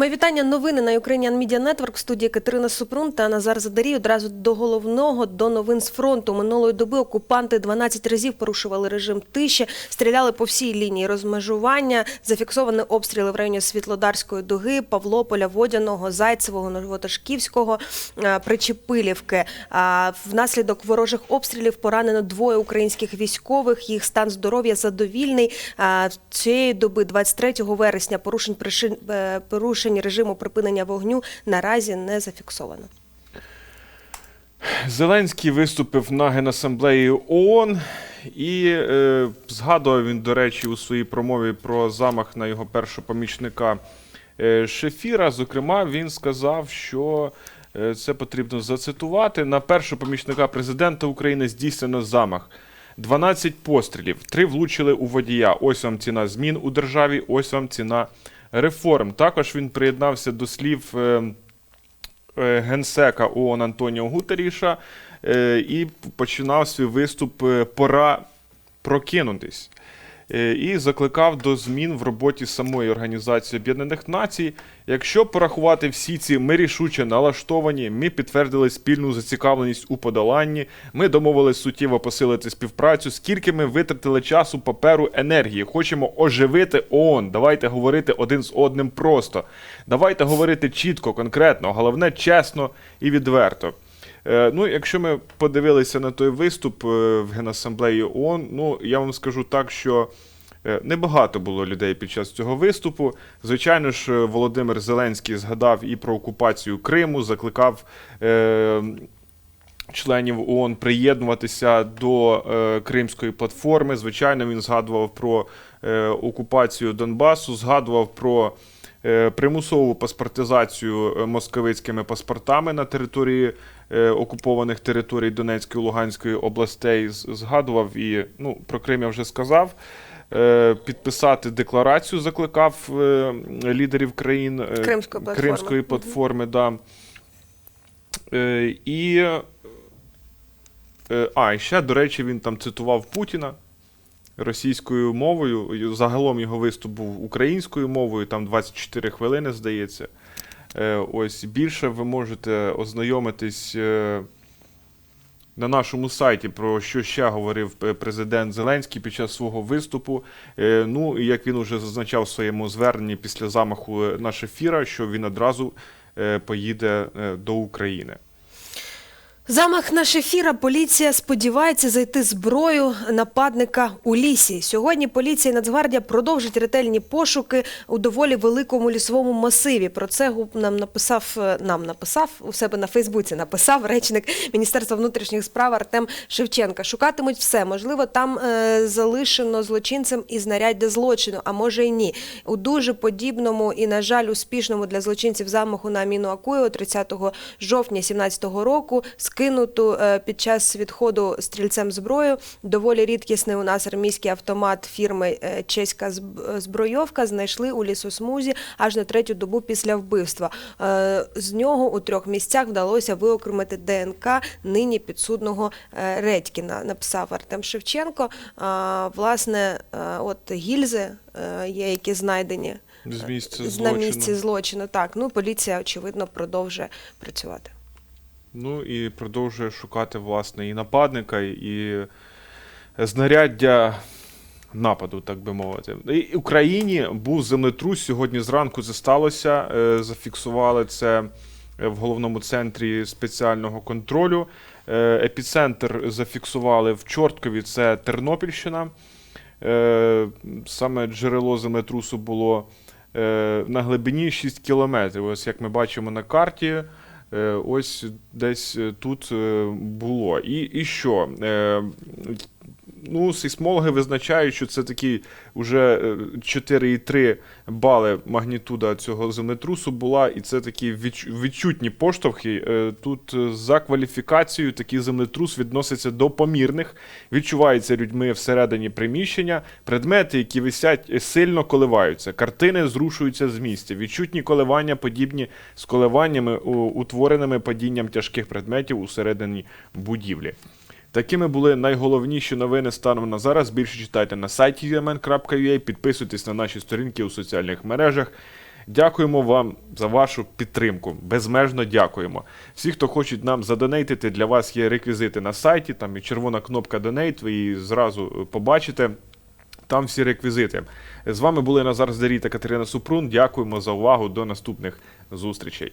Мої вітання. Новини на Ukrainian Media Network. В студії Катерина Супрун та Назар Задарій. Одразу до головного, до новин з фронту. Минулої доби окупанти 12 разів порушували режим тиші, стріляли по всій лінії розмежування. Зафіксовані обстріли в районі Світлодарської дуги, Павлополя, Водяного, Зайцевого, Новоташківського, е, Причепилівки. А Внаслідок ворожих обстрілів поранено двоє українських військових. Їх стан здоров'я задовільний. А Цієї доби, 23 вересня, порушень е, порушень режиму припинення вогню наразі не зафіксовано. Зеленський виступив на Генасамблеї ООН і е, згадував він, до речі, у своїй промові про замах на його першого помічника е, Шефіра. Зокрема, він сказав, що е, це потрібно зацитувати. На першого помічника президента України здійснено замах. 12 пострілів, три влучили у водія. Ось вам ціна змін у державі, ось вам ціна реформ. Також він приєднався до слів. е, е, генсека ООН Антоніо Гутеріша е, і починав свій виступ Пора прокинутись. Е, І закликав до змін в роботі самої Організації Об'єднаних Націй. Якщо порахувати всі ці ми рішуче налаштовані, ми підтвердили спільну зацікавленість у подоланні, ми домовились суттєво посилити співпрацю, скільки ми витратили часу, паперу, енергії. Хочемо оживити ООН. Давайте говорити один з одним просто. Давайте говорити чітко, конкретно, головне чесно і відверто. Е, Ну, якщо ми подивилися на той виступ е, в Генасамблеї ООН, ну я вам скажу так, що е, небагато було людей під час цього виступу. Звичайно ж, Володимир Зеленський згадав і про окупацію Криму, закликав. Членів ООН приєднуватися до е, Кримської платформи. Звичайно, він згадував про е, окупацію Донбасу, згадував про примусову паспортизацію е, московицькими паспортами на території е, окупованих територій Донецької Луганської областей. Згадував і ну, про Крим я вже сказав. Е, Підписати декларацію закликав е, лідерів країн е, Кримської платформи. Кримської платформи да. Е, І Е, А, і ще, до речі, він там цитував Путіна російською мовою. Загалом його виступ був українською мовою, там 24 хвилини, здається. Е, Ось більше ви можете ознайомитись е, на нашому сайті, про що ще говорив е, президент Зеленський під час свого виступу. Ну, як він уже зазначав в своєму зверненні після замаху на Шефіра, що він одразу поїде до України. Замах на шефіра поліція сподівається зайти зброю нападника у лісі. Сьогодні поліція і Нацгвардія продовжить ретельні пошуки у доволі великому лісовому масиві. Про це нам написав е, нам написав у себе на Фейсбуці. Написав речник Міністерства внутрішніх справ Артем Шевченка. Шукатимуть все. Можливо, там е, залишено злочинцем і знаряддя злочину, а може й ні. У дуже подібному і, на жаль, успішному для злочинців замаху на Аміну Акуєву 30 жовтня 2017 року скинуту е, під час відходу стрільцем зброю. Доволі рідкісний у нас армійський автомат фірми е, Чеська збройовка знайшли у лісосмузі аж на третю добу після вбивства. Е, З нього у трьох місцях вдалося виокремити ДНК нині підсудного Редькіна, написав Артем Шевченко. Власне, от гільзи є, які знайдені З місця на місці злочину. Так, ну поліція очевидно продовжує працювати. Ну і продовжує шукати власне і нападника, і знаряддя нападу, так би мовити. І Україні був землетрус. Сьогодні зранку це сталося. Е, Зафіксували це в головному центрі спеціального контролю. Е, Епіцентр зафіксували в Чорткові, це Тернопільщина. Е, Саме джерело землетрусу було на глибині 6 кілометрів. Ось як ми бачимо на карті. Е, Ось десь е, тут е, було. І, і що? Е, Ну, сейсмологи визначають, що це такий уже е, 4,3 бали магнітуда цього землетрусу була, і це такі відчутні поштовхи. Е, Тут е, за кваліфікацією такий землетрус відноситься до помірних, відчувається людьми всередині приміщення, предмети, які висять, е, сильно коливаються, картини зрушуються з місця, відчутні коливання подібні з коливаннями, утвореними падінням тяжких предметів усередині будівлі. Такими були найголовніші новини станом на зараз. Більше читайте на сайті umn.ua, підписуйтесь на наші сторінки у соціальних мережах. Дякуємо вам за вашу підтримку. Безмежно дякуємо. Всі, хто хочуть нам задонейтити, для вас є реквізити на сайті. Там і червона кнопка Донейт. Ви її зразу е, побачите. Там всі реквізити. З вами були Назар Здарій та Катерина Супрун. Дякуємо за увагу. До наступних зустрічей.